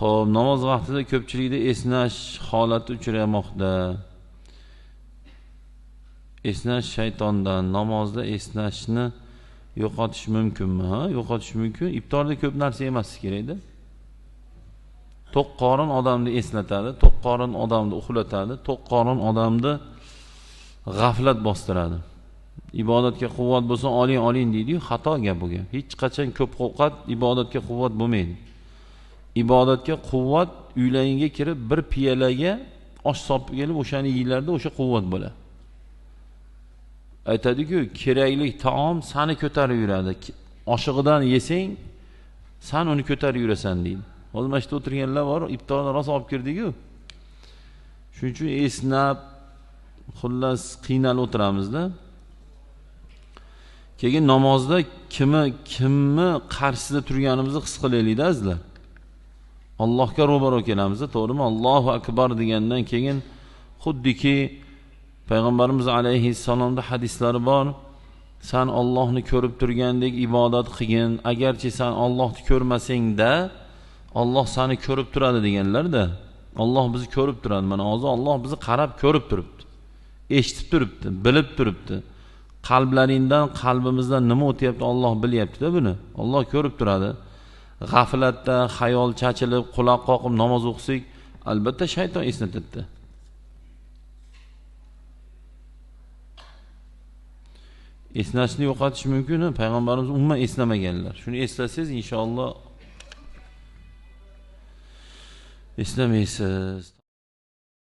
ho'p namoz vaqtida ko'pchilikda esnash holati uchramoqda. Esnash shaytondan namozda esnashni yo'qotish mumkinmi ha? Yo'qotish mumkin. Iftorda ko'p narsa yemaslik kerakda. To'q qorin odamni eslatadi to'q qorin odamni uxlatadi to'q qorin odamni g'aflat bostiradi. Ibodatga quvvat bo'lsa oling oling deydiyu xato gap bu gap. Hech qachon ko'p ovqat ibodatga quvvat bo'lmaydi. Ibodatga quvvat uylaringga kirib bir piyalaga osh solib kelib o'shani yeyinglarda o'sha quvvat bo'ladi. Aytadiku kerakli taom sani ko'tarib yuradi. Oshig'idan yesang san uni ko'tarib yurasan deydi. Hozir mana shu yerda o'tirganlar bor iftordan rosa olib kirdiku. Shuning uchun esnab xullas qiynalib o'tiramizda. Keyin namozda kimni kimni qarshisida turganimizni his qilaylikda azizlar. Allohga ro'baro kelamiz to'g'rimi? Allohu akbar degandan keyin xuddiki payg'ambarimiz alayhissalomda hadislari bor. San ollohni ko'rib turgandek ibodat qilgin. Agarchi san ollohni ko'rmasangda olloh sani ko'rib turadi deganlarda olloh bizni ko'rib turadi. Mana hozir olloh bizni qarab ko'rib turibdi eshitib turibdi bilib turibdi. Qalblaringdan qalbimizdan nima o'tyapti olloh bilyaptida buni. Olloh ko'rib turadi. G'aflatda xayol chachilib quloq qoqib namoz o'qisak albatta shayton eslatadida esnashni yo'qotish mumkin payg'ambarimiz umuman eslamaganlar. Shuni eslasangiz inshaalloh eslamaysiz.